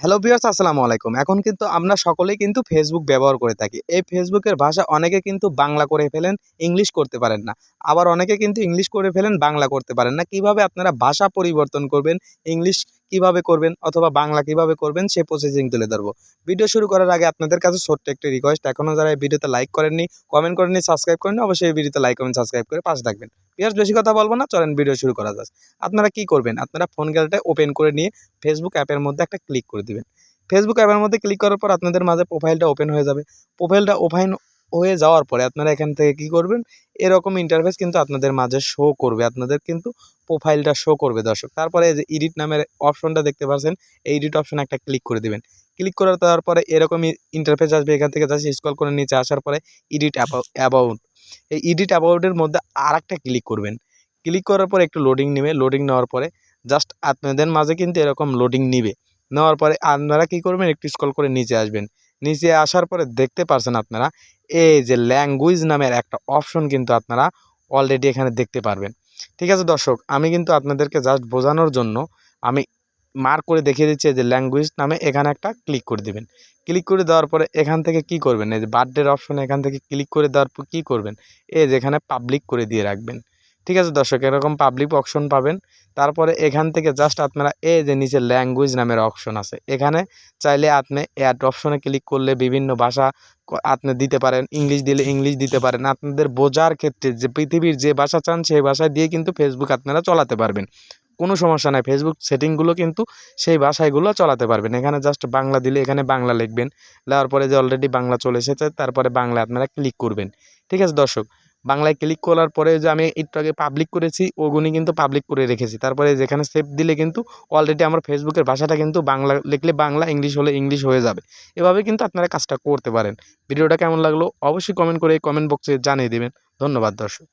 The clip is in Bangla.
হ্যালো ভিউয়ার্স আসসালামু আলাইকুম। এখন কিন্তু আমরা সকলেই কিন্তু ফেসবুক ব্যবহার করে থাকি। এই ফেসবুকের ভাষা অনেকে কিন্তু বাংলা করে ফেলেন ইংলিশ করতে পারেন না। আবার অনেকে কিন্তু ইংলিশ করে ফেলেন, বাংলা করতে পারেন না। কীভাবে আপনারা ভাষা পরিবর্তন করবেন ইংলিশ কীভাবে করবেন অথবা বাংলা কীভাবে করবেন সে প্রসেসিং তুলে ধরবো। ভিডিও শুরু করার আগে আপনাদের কাছে ছোট্ট একটি রিকোয়েস্ট এখনও যারা এই ভিডিওতে লাইক করেননি কমেন্ট করেননি সাবস্ক্রাইব করেননি, অবশ্যই এই ভিডিওতে লাইক কমেন্ট সাবস্ক্রাইব করে পাশে থাকবেন। ভিউয়ার্স বেশি কথা বলব না, চলেন ভিডিও শুরু করা যাক। আপনারা কি করবেন? আপনারা ফোন গ্যালারিটা ওপেন করে নিয়ে ফেসবুক অ্যাপের মধ্যে একটা ক্লিক করে দিবেন। ফেসবুক অ্যাপের মধ্যে ক্লিক করার পর আপনাদের মাঝে প্রোফাইলটা ওপেন হয়ে যাবে। প্রোফাইলটা ওপেন হয়ে যাওয়ার পরে আপনারা এখান থেকে কী করবেন? এরকম ইন্টারফেস কিন্তু আপনাদের মাঝে শো করবে। আপনাদের কিন্তু প্রোফাইলটা শো করবে দর্শক। তারপরে যে এডিট নামের অপশনটা দেখতে পাচ্ছেন, এই এডিট অপশনে একটা ক্লিক করে দিবেন। ক্লিক করার তারপরে পরে এরকমই ইন্টারফেস আসবে। এখান থেকে জাস্ট স্ক্রল করে নিচে আসার পরে এডিট অ্যাবাউট এই এডিট অ্যাবাউটের মধ্যে আর একটা ক্লিক করবেন। ক্লিক করার পরে একটু লোডিং নেবে। লোডিং নেওয়ার পরে জাস্ট আপনাদের মাঝে কিন্তু এরকম লোডিং নিবে। নেওয়ার পরে আপনারা কী করবেন? একটু স্ক্রল করে নিচে আসবেন। নিচে আসার পরে দেখতে পারছেন আপনারা, এই যে ল্যাঙ্গুয়েজ নামের একটা অপশন কিন্তু আপনারা অলরেডি এখানে দেখতে পারবেন। ঠিক আছে দর্শক, আমি কিন্তু আপনাদেরকে জাস্ট বোঝানোর জন্য আমি মার্ক করে দেখিয়ে দিচ্ছি যে ল্যাঙ্গুয়েজ নামে এখানে একটা ক্লিক করে দেবেন। ক্লিক করে দেওয়ার পরে এখান থেকে কি করবেন? এই যে বার্থডের অপশনে এখান থেকে ক্লিক করে দেওয়ার পর কী করবেন? এই যে এখানে পাবলিক করে দিয়ে রাখবেন। ঠিক আছে দর্শক, এরকম পাবলিক অপশন পাবেন। তারপরে এখান থেকে জাস্ট আপনারা এই যে নিচে ল্যাঙ্গুয়েজ নামের অপশন আছে, এখানে চাইলে আপনি অ্যাড অপশনে ক্লিক করলে বিভিন্ন ভাষা আপনি দিতে পারেন ইংলিশ দিলে ইংলিশ দিতে পারেন। আপনাদের বোঝার ক্ষেত্রে যে পৃথিবীর যে ভাষা চান সেই ভাষায় দিয়ে কিন্তু ফেসবুক আপনারা চলাতে পারবেন। কোনো সমস্যা নাই ফেসবুক সেটিংগুলো কিন্তু সেই ভাষাগুলো চলাতে পারবেন। এখানে জাস্ট বাংলা দিলে এখানে বাংলা লিখবেন। লেওয়ার পরে যে অলরেডি বাংলা চলে এসেছে, তারপরে বাংলা আপনারা ক্লিক করবেন। ঠিক আছে দর্শক বাংলায় ক্লিক করার পরে যে আমি একটু আগে পাবলিক করেছি ওগুনি কিন্তু পাবলিক করে রেখেছি। তারপরে যেখানে সেভ দিলে কিন্তু অলরেডি আমার ফেসবুকের ভাষাটা কিন্তু বাংলা লিখলে বাংলা ইংলিশ হলে ইংলিশ হয়ে যাবে। এভাবে কিন্তু আপনারা কাজটা করতে পারেন। ভিডিওটা কেমন লাগল অবশ্যই কমেন্ট করে কমেন্ট বক্সে জানিয়ে দেবেন। ধন্যবাদ দর্শক।